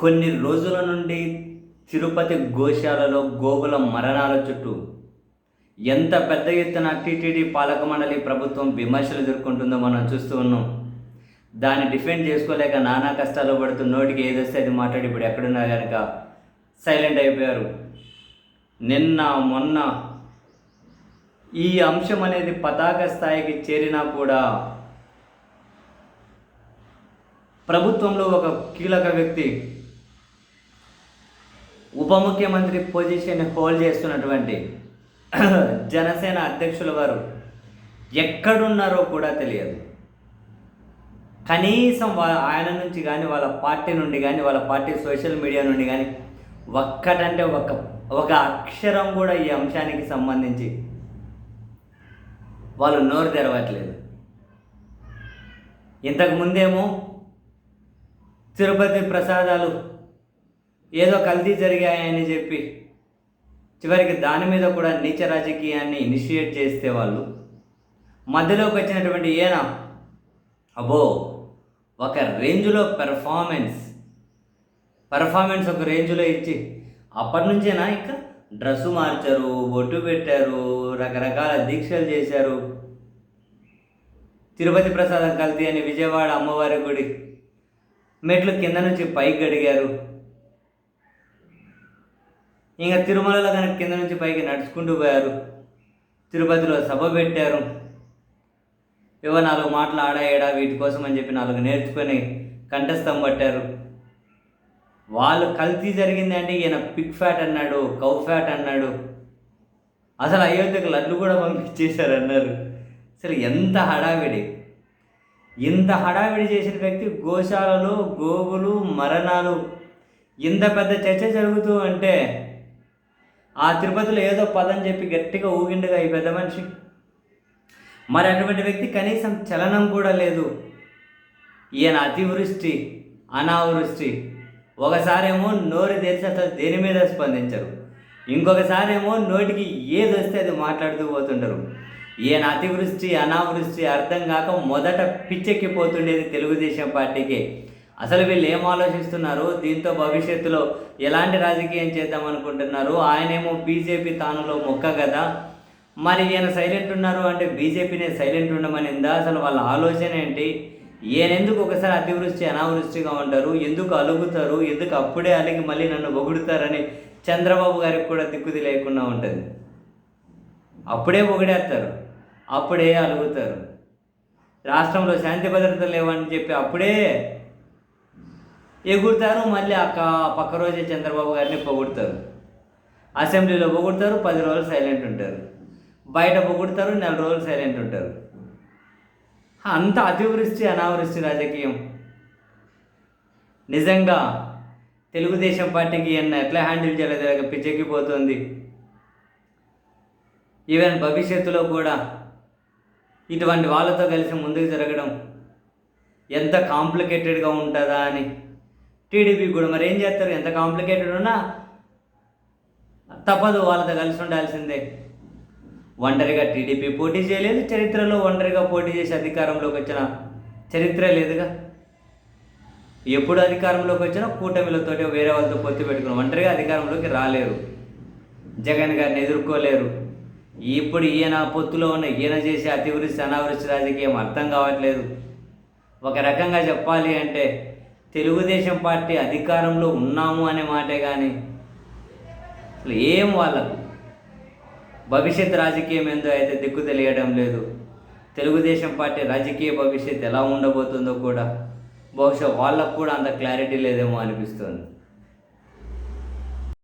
కొన్ని రోజుల నుండి తిరుపతి గోశాలలో గోవుల మరణాల చుట్టూ ఎంత పెద్ద ఎత్తున టీటీడీ పాలక మండలి ప్రభుత్వం విమర్శలు ఎదుర్కొంటుందో మనం చూస్తూ ఉన్నాం. దాన్ని డిఫెండ్ చేసుకోలేక నానా కష్టాలు పడుతూ నోటికి ఏదొస్తే అది మాట్లాడి ఇప్పుడు ఎక్కడున్నా కనుక సైలెంట్ అయిపోయారు. నిన్న మొన్న ఈ అంశం అనేది పతాక స్థాయికి చేరినా కూడా ప్రభుత్వంలో ఒక కీలక వ్యక్తి ఉప ముఖ్యమంత్రి పొజిషన్ హోల్డ్ చేస్తున్నటువంటి జనసేన అధ్యక్షుల వారు ఎక్కడున్నారో కూడా తెలియదు. కనీసం వా ఆయన నుంచి కానీ వాళ్ళ పార్టీ నుండి కానీ వాళ్ళ పార్టీ సోషల్ మీడియా నుండి కానీ ఒక్కటంటే ఒక ఒక అక్షరం కూడా ఈ అంశానికి సంబంధించి వాళ్ళు నోరు తెరవట్లేదు. ఇంతకుముందేమో తిరుపతి ప్రసాదాలు ఏదో కల్తీ జరిగాయని చెప్పి చివరికి దాని మీద కూడా నీచ రాజకీయాన్ని ఇనిషియేట్ చేస్తే వాళ్ళు మధ్యలోకి వచ్చినటువంటి ఈయన అబో ఒక రేంజ్లో పెర్ఫార్మెన్స్. పెర్ఫార్మెన్స్ ఒక రేంజ్లో ఇచ్చి అప్పటి నుంచేనా ఇంకా? డ్రెస్సు మార్చారు బొట్టు పెట్టారు రకరకాల దీక్షలు చేశారు. తిరుపతి ప్రసాదం కల్తీ అని విజయవాడ అమ్మవారి గుడి మెట్లు కింద నుంచి పైకి గడిగారు ఇంకా తిరుమలలో కనుక కింద నుంచి పైకి నడుచుకుంటూ పోయారు. తిరుపతిలో సభ పెట్టారు. ఏవో నాలుగు మాటలు ఆడాయడా వీటి కోసం అని చెప్పి నాలుగు నేర్చుకొని కంఠస్థం పట్టారు. వాళ్ళు కల్తీ జరిగింది అంటే ఈయన పిక్ ఫ్యాట్ అన్నాడు కౌ ఫ్యాట్ అన్నాడు. అసలు అయోధ్యకు లడ్లు కూడా పంపించేశారు అన్నారు అసలు ఎంత హడావిడి. ఇంత హడావిడి చేసిన వ్యక్తి గోశాలలో గోవులు మరణాలు. ఇంత పెద్ద చర్చ జరుగుతూ అంటే ఆ తిరుపతిలో ఏదో పదం చెప్పి గట్టిగా ఊగిండుగా ఈ పెద్ద మనిషి. మరి అటువంటి వ్యక్తి కనీసం చలనం కూడా లేదు. ఈయన అతివృష్టి అనావృష్టి. ఒకసారేమో నోరు తెరిచి అసలు దేని మీద స్పందించరు. ఇంకొకసారేమో నోటికి ఏది వస్తే అది మాట్లాడుతూ పోతుంటారు. ఈయన అతివృష్టి అనావృష్టి అర్థం కాక మొదట పిచ్చెక్కిపోతుండేది తెలుగుదేశం పార్టీకి. అసలు వీళ్ళు ఏం ఆలోచిస్తున్నారు? దీంతో భవిష్యత్తులో ఎలాంటి రాజకీయం చేద్దాం అనుకుంటున్నారు? ఆయనేమో బీజేపీ తానులో మొక్క కదా? మరి ఈయన సైలెంట్ ఉన్నారు అంటే బీజేపీనే సైలెంట్ ఉండమనిందా అసలు వాళ్ళ ఆలోచన ఏంటి? ఈయన ఎందుకు ఒకసారి అతివృష్టి అనావృష్టిగా ఉంటారు? ఎందుకు అలుగుతారు? ఎందుకు అప్పుడే అలిగి మళ్ళీ నన్ను పొగుడుతారని చంద్రబాబు గారికి కూడా దిక్కుది లేకుండా ఉంటుంది. అప్పుడే పొగిడేస్తారు. అప్పుడే అలుగుతారు. రాష్ట్రంలో శాంతి భద్రత లేవని చెప్పి అప్పుడే ఎగురుతారు మళ్ళీ అక్క పక్క రోజే చంద్రబాబు గారిని పొగుడతారు. అసెంబ్లీలో పొగుడతారు పది రోజులు సైలెంట్ ఉంటారు. బయట పొగుడతారు నెల రోజులు సైలెంట్ ఉంటారు. అంత అతివృష్టి అనావృష్టి రాజకీయం. నిజంగా తెలుగుదేశం పార్టీకి ఎన్న ఎట్లా హ్యాండిల్ చేయలేదు పిచ్చెక్కిపోతుంది. ఈవెన్ భవిష్యత్తులో కూడా ఇటువంటి వాళ్ళతో కలిసి ముందుకు జరగడం ఎంత కాంప్లికేటెడ్గా ఉంటుందా అని టీడీపీ కూడా మరి ఏం చేస్తారు? ఎంత కాంప్లికేటెడ్ ఉన్నా తప్పదు వాళ్ళతో కలిసి ఉండాల్సిందే. ఒంటరిగా టీడీపీ పోటీ చేయలేదు చరిత్రలో ఒంటరిగా పోటీ చేసి అధికారంలోకి వచ్చిన చరిత్ర లేదుగా. ఎప్పుడు అధికారంలోకి వచ్చినా కూటమిలతోటి వేరే వాళ్ళతో పొత్తు పెట్టుకుని ఒంటరిగా అధికారంలోకి రాలేరు. జగన్ గారిని ఎదుర్కోలేరు. ఇప్పుడు ఈయన పొత్తులో ఉన్న ఈయన చేసే అతివృష్టి అనావృష్టి రాజకీయం అర్థం కావట్లేదు. ఒక రకంగా చెప్పాలి అంటే తెలుగుదేశం పార్టీ అధికారంలో ఉన్నాము అనే మాటే కానీ అసలు ఏం వాళ్ళకు? భవిష్యత్ రాజకీయం ఏందో అయితే దిక్కు తెలియడం లేదు. తెలుగుదేశం పార్టీ రాజకీయ భవిష్యత్ ఎలా ఉండబోతుందో కూడా బహుశా వాళ్ళకు కూడా అంత క్లారిటీ లేదేమో అనిపిస్తుంది.